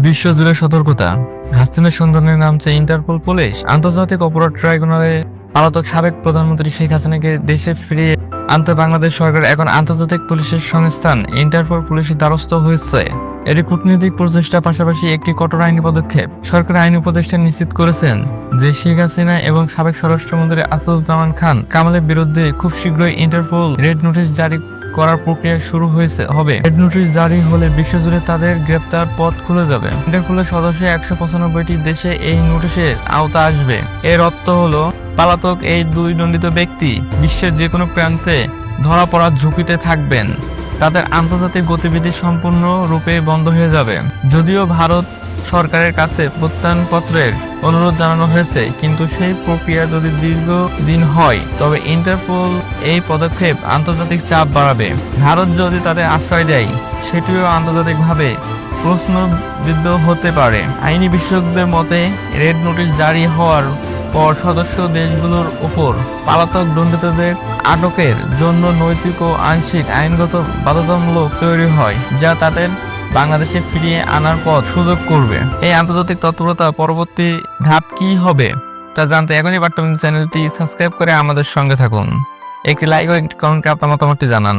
বিশ্বজুড়ে সতর্কতা। হাসিনের সন্ধানে নামছে ইন্টারপোল পুলিশ। আন্তর্জাতিক অপরাধ ট্রাইব্যুনালে পলাতক সাবেক প্রধানমন্ত্রী শেখ হাসিনাকে দেশে ফিরিয়ে আনতে বাংলাদেশ সরকার এখন আন্তর্জাতিক পুলিশের সংস্থান। ইন্টারপোল পুলিশের দ্বারস্থ হয়েছে। এটি কূটনৈতিক প্রচেষ্টার পাশাপাশি একটি কঠোর আইনি পদক্ষেপ। সরকার আইন উপদেষ্টা নিশ্চিত করেছেন যে শেখ হাসিনা এবং সাবেক স্বরাষ্ট্রমন্ত্রী আসাদুজ্জামান খান কামালের বিরুদ্ধে খুব শীঘ্রই ইন্টারপোল রেড নোটিশ জারি করার প্রক্রিয়া শুরু হয়েছে, হবে। রেড নোটিশ জারি হলে বিশ্বজুড়ে তাদের গ্রেপ্তার পথ খুলে যাবে। ইন্টারপোলের সদস্য একশো পঁচানব্বইটি দেশে এই নোটিশের আওতা আসবে। এর অর্থ হলো, পালাতক এই দুই দণ্ডিত ব্যক্তি বিশ্বের যে কোনো প্রান্তে ধরা পড়ার ঝুঁকিতে থাকবেন। তাদের আন্তর্জাতিক গতিবিধি সম্পূর্ণ রূপে বন্ধ হয়ে যাবে। যদিও ভারত সরকারের কাছে প্রত্যয়নপত্রের অনুরোধ জানানো হয়েছে, কিন্তু সেই প্রক্রিয়া যদি দীর্ঘ দিন হয়, তবে ইন্টারপোল এই পদক্ষেপ আন্তর্জাতিক চাপ বাড়াবে। ভারত যদি তাদের আশ্রয় দেয়, সেটিও আন্তর্জাতিকভাবে প্রশ্নবিদ্ধ হতে পারে। আইনি বিশেষজ্ঞদের মতে, রেড নোটিশ জারি হওয়ার পর সদস্য দেশগুলোর উপর পালাতক দণ্ডিতদের আটকের জন্য নৈতিক ও আংশিক আইনগত বাধ্যতামূলক তৈরি হয়, যা তাদের বাংলাদেশে ফিরিয়ে আনার পথ সুযোগ করবে। এই আন্তর্জাতিক তৎপরতা পরবর্তী ধাপ কি হবে, তা জানতে এখনই বার্তা চ্যানেলটি সাবস্ক্রাইব করে আমাদের সঙ্গে থাকুন। একটি লাইক ও একটি কমেন্ট আপনার মতামতটি জানান।